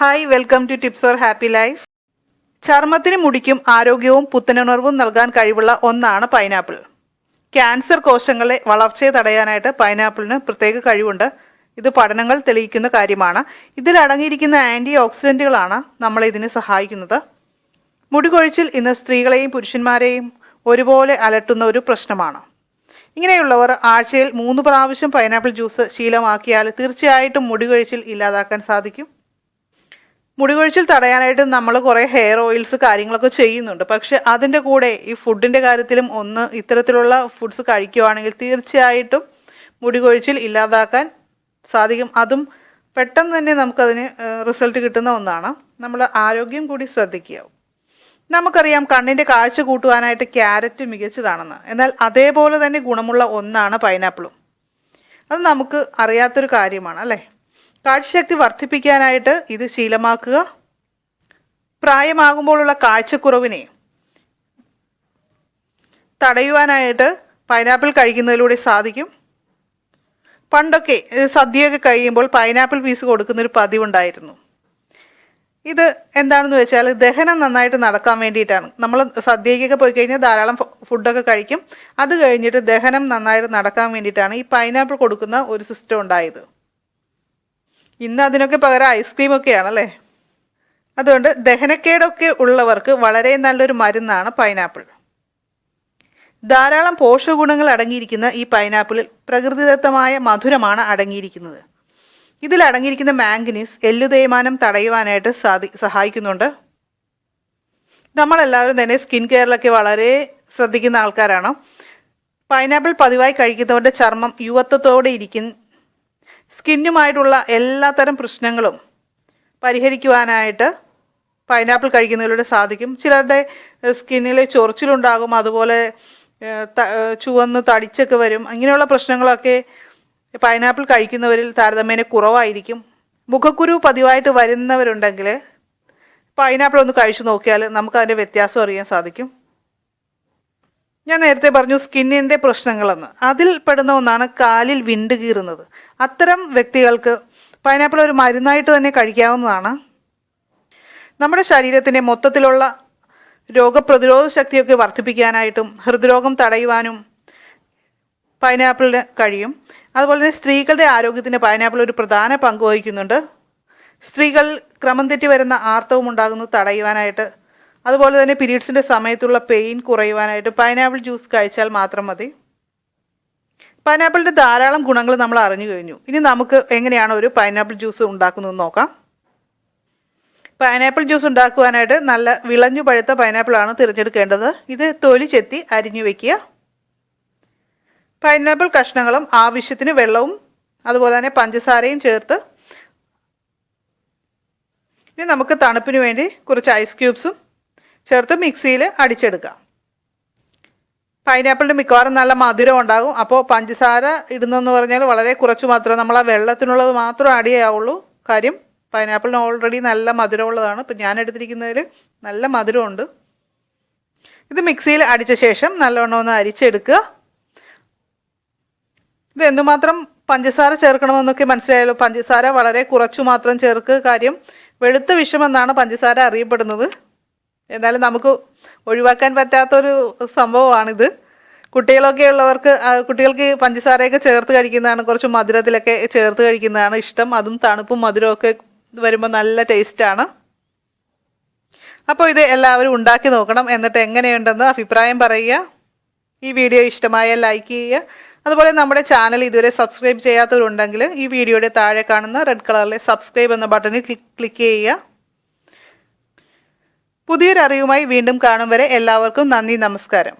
Hi welcome to tips for happy life ചർമ്മത്തിന് മുടിക്കും ആരോഗ്യവും പുത്തനുണർവും നൽകാൻ കഴിവുള്ള ഒന്നാണ് പൈനാപ്പിൾ ക്യാൻസർ കോശങ്ങളെ വളർച്ചയെ തടയാനായിട്ട് പൈനാപ്പിളിന് പ്രത്യേക കഴിവുണ്ട്. ഇത് പഠനങ്ങൾ തെളിയിക്കുന്ന കാര്യമാണ്. ഇതിൽ അടങ്ങിയിരിക്കുന്ന ആന്റി ഓക്സിഡന്റുകളാണ് നമ്മളെ ഇതിന് സഹായിക്കുന്നത്. മുടികൊഴിച്ചിൽ ഇന്ന് സ്ത്രീകളെയും പുരുഷന്മാരെയും ഒരുപോലെ അലട്ടുന്ന ഒരു പ്രശ്നമാണ്. ഇങ്ങനെയുള്ളവർ ആഴ്ചയിൽ മൂന്ന് പ്രാവശ്യം പൈനാപ്പിൾ ജ്യൂസ് ശീലമാക്കിയാൽ തീർച്ചയായിട്ടും മുടികൊഴിച്ചിൽ ഇല്ലാതാക്കാൻ സാധിക്കും. മുടികൊഴിച്ചിൽ തടയാനായിട്ട് നമ്മൾ കുറേ ഹെയർ ഓയിൽസ് കാര്യങ്ങളൊക്കെ ചെയ്യുന്നുണ്ട്. പക്ഷെ അതിന്റെ കൂടെ ഈ ഫുഡിന്റെ കാര്യത്തിലും ഒന്ന് ഇത്തരത്തിലുള്ള ഫുഡ്സ് കഴിക്കുവാണെങ്കിൽ തീർച്ചയായിട്ടും മുടി കൊഴിച്ചിൽ ഇല്ലാതാക്കാൻ സാധിക്കും. അതും പെട്ടെന്ന് തന്നെ നമുക്കതിന് റിസൾട്ട് കിട്ടുന്ന ഒന്നാണ്. നമ്മൾ ആരോഗ്യം കൂടി ശ്രദ്ധിക്കുക. നമുക്കറിയാം കണ്ണിന്റെ കാഴ്ച കൂട്ടുവാനായിട്ട് ക്യാരറ്റ് മികച്ചതാണെന്ന്. എന്നാൽ അതേപോലെ തന്നെ ഗുണമുള്ള ഒന്നാണ് പൈനാപ്പിളും അത് നമുക്ക് അറിയാത്തൊരു കാര്യമാണ് അല്ലേ? കാഴ്ചശക്തി വർദ്ധിപ്പിക്കാനായിട്ട് ഇത് ശീലമാക്കുക. പ്രായമാകുമ്പോഴുള്ള കാഴ്ചക്കുറവിനെ തടയുവാനായിട്ട് പൈനാപ്പിൾ കഴിക്കുന്നതിലൂടെ സാധിക്കും. പണ്ടൊക്കെ സദ്യയൊക്കെ കഴിയുമ്പോൾ പൈനാപ്പിൾ പീസ് കൊടുക്കുന്നൊരു പതിവുണ്ടായിരുന്നു. ഇത് എന്താണെന്ന് വെച്ചാൽ ദഹനം നന്നായിട്ട് നടക്കാൻ വേണ്ടിയിട്ടാണ്. നമ്മൾ സദ്യയ്ക്കൊക്കെ പോയി കഴിഞ്ഞാൽ ധാരാളം ഫുഡൊക്കെ കഴിക്കും. അത് കഴിഞ്ഞിട്ട് ദഹനം നന്നായിട്ട് നടക്കാൻ വേണ്ടിയിട്ടാണ് ഈ പൈനാപ്പിൾ കൊടുക്കുന്ന ഒരു സിസ്റ്റം ഉണ്ടായത്. ഇന്ന് അതിനൊക്കെ പകരം ഐസ്ക്രീം ഒക്കെയാണല്ലേ? അതുകൊണ്ട് ദഹനക്കേടൊക്കെ ഉള്ളവർക്ക് വളരെ നല്ലൊരു മരുന്നാണ് പൈനാപ്പിൾ ധാരാളം പോഷകഗുണങ്ങൾ അടങ്ങിയിരിക്കുന്ന ഈ പൈനാപ്പിളിൽ പ്രകൃതിദത്തമായ മധുരമാണ് അടങ്ങിയിരിക്കുന്നത്. ഇതിൽ അടങ്ങിയിരിക്കുന്ന മാംഗനീസ് എല്ലു തേയ്മാനം തടയുവാനായിട്ട് സാധി സഹായിക്കുന്നുണ്ട്. നമ്മളെല്ലാവരും തന്നെ സ്കിൻ കെയറിലൊക്കെ വളരെ ശ്രദ്ധിക്കുന്ന ആൾക്കാരാണ്. പൈനാപ്പിൾ പതിവായി കഴിക്കുന്നവരുടെ ചർമ്മം യുവത്വത്തോടെ ഇരിക്കും സ്കിന്നുമായിട്ടുള്ള എല്ലാത്തരം പ്രശ്നങ്ങളും പരിഹരിക്കുവാനായിട്ട് പൈനാപ്പിൾ കഴിക്കുന്നതിലൂടെ സാധിക്കും. ചിലരുടെ സ്കിന്നിൽ ചൊറിച്ചിലുണ്ടാകും അതുപോലെ ചുവന്ന് തടിച്ചൊക്കെ വരും. അങ്ങനെയുള്ള പ്രശ്നങ്ങളൊക്കെ പൈനാപ്പിൾ കഴിക്കുന്നവരിൽ താരതമ്യേന കുറവായിരിക്കും. മുഖക്കുരു പതിവായിട്ട് വരുന്നവരുണ്ടെങ്കിൽ പൈനാപ്പിൾ ഒന്ന് കഴിച്ചു നോക്കിയാൽ നമുക്ക് അതിന്റെ വ്യത്യാസം അറിയാൻ സാധിക്കും. ഞാൻ നേരത്തെ പറഞ്ഞു സ്കിന്നിന്റെ പ്രശ്നങ്ങളെന്ന്. അതിൽ പെടുന്ന ഒന്നാണ് കാലിൽ വിണ്ട് കീറുന്നത്. അത്തരം വ്യക്തികൾക്ക് പൈനാപ്പിൾ ഒരു മരുന്നായിട്ട് തന്നെ കഴിക്കാവുന്നതാണ്. നമ്മുടെ ശരീരത്തിന്റെ മൊത്തത്തിലുള്ള രോഗപ്രതിരോധ ശക്തിയൊക്കെ വർദ്ധിപ്പിക്കാനായിട്ടും ഹൃദ്രോഗം തടയുവാനും പൈനാപ്പിളിന് കഴിയും. അതുപോലെ തന്നെ സ്ത്രീകളുടെ ആരോഗ്യത്തിന് പൈനാപ്പിൾ ഒരു പ്രധാന പങ്ക് വഹിക്കുന്നുണ്ട്. സ്ത്രീകൾ ക്രമം തെറ്റി വരുന്ന ആർത്തവം ഉണ്ടാകുന്നത് തടയുവാനായിട്ട്. അതുപോലെ തന്നെ പീരീഡ്സിന്റെ സമയത്തുള്ള പെയിൻ കുറയുവാനായിട്ട് പൈനാപ്പിൾ ജ്യൂസ് കഴിച്ചാൽ മാത്രം മതി. പൈനാപ്പിളിന്റെ ധാരാളം ഗുണങ്ങൾ നമ്മൾ അറിഞ്ഞു കഴിഞ്ഞു. ഇനി നമുക്ക് എങ്ങനെയാണ് ഒരു പൈനാപ്പിൾ ജ്യൂസ് ഉണ്ടാക്കുന്നതെന്ന് നോക്കാം. പൈനാപ്പിൾ ജ്യൂസ് ഉണ്ടാക്കുവാനായിട്ട് നല്ല വിളഞ്ഞു പഴുത്ത പൈനാപ്പിളാണ് തിരഞ്ഞെടുക്കേണ്ടത്. ഇത് തൊലി ചെത്തി അരിഞ്ഞു വയ്ക്കുക പൈനാപ്പിൾ കഷ്ണങ്ങളും ആവശ്യത്തിന് വെള്ളവും അതുപോലെ തന്നെ പഞ്ചസാരയും ചേർത്ത് ഇനി നമുക്ക് തണുപ്പിന് വേണ്ടി കുറച്ച് ഐസ് ക്യൂബ്സും ചേർത്ത് മിക്സിയിൽ അടിച്ചെടുക്കാം. പൈനാപ്പിളിന്റെ മിക്കവാറും നല്ല മധുരം ഉണ്ടാകും. അപ്പോൾ പഞ്ചസാര ഇടുന്നെന്ന് പറഞ്ഞാൽ വളരെ കുറച്ച് മാത്രമേ നമ്മൾ ആ വെള്ളത്തിനുള്ളത് മാത്രം ആഡ് ചെയ്യാവുള്ളൂ. കാര്യം പൈനാപ്പിളിന് ഓൾറെഡി നല്ല മധുരമുള്ളതാണ്. ഇപ്പം ഞാൻ എടുത്തിരിക്കുന്നതിൽ നല്ല മധുരമുണ്ട്. ഇത് മിക്സിയിൽ അടിച്ച ശേഷം നല്ലവണ്ണം ഒന്ന് അരിച്ചെടുക്കുക. ഇത് എന്തുമാത്രം പഞ്ചസാര ചേർക്കണമെന്നൊക്കെ മനസ്സിലായല്ലോ. പഞ്ചസാര വളരെ കുറച്ചു മാത്രം ചേർക്കുക. കാര്യം വെളുത്ത വിഷമെന്നാണ് പഞ്ചസാര അറിയപ്പെടുന്നത്. എന്നാലും നമുക്ക് ഒഴിവാക്കാൻ പറ്റാത്തൊരു സംഭവമാണിത്. കുട്ടികളൊക്കെ ഉള്ളവർക്ക് കുട്ടികൾക്ക് പഞ്ചസാരയൊക്കെ ചേർത്ത് കഴിക്കുന്നതാണ് കുറച്ച് മധുരത്തിലൊക്കെ ചേർത്ത് കഴിക്കുന്നതാണ് ഇഷ്ടം. അതും തണുപ്പും മധുരമൊക്കെ വരുമ്പോൾ നല്ല ടേസ്റ്റാണ് അപ്പോൾ ഇത് എല്ലാവരും ഉണ്ടാക്കി നോക്കണം. എന്നിട്ട് എങ്ങനെയുണ്ടെന്ന് അഭിപ്രായം പറയുക. ഈ വീഡിയോ ഇഷ്ടമായ ലൈക്ക് ചെയ്യുക. അതുപോലെ നമ്മുടെ ചാനൽ ഇതുവരെ സബ്സ്ക്രൈബ് ചെയ്യാത്തവരുണ്ടെങ്കിൽ ഈ വീഡിയോയുടെ താഴെ കാണുന്ന റെഡ് കളറിലെ സബ്സ്ക്രൈബ് എന്ന ബട്ടണിൽ ക്ലിക്ക് ചെയ്യുക. പുതിയൊരു അറിവുമായി വീണ്ടും കാണും വരെ എല്ലാവർക്കും നന്ദി നമസ്കാരം.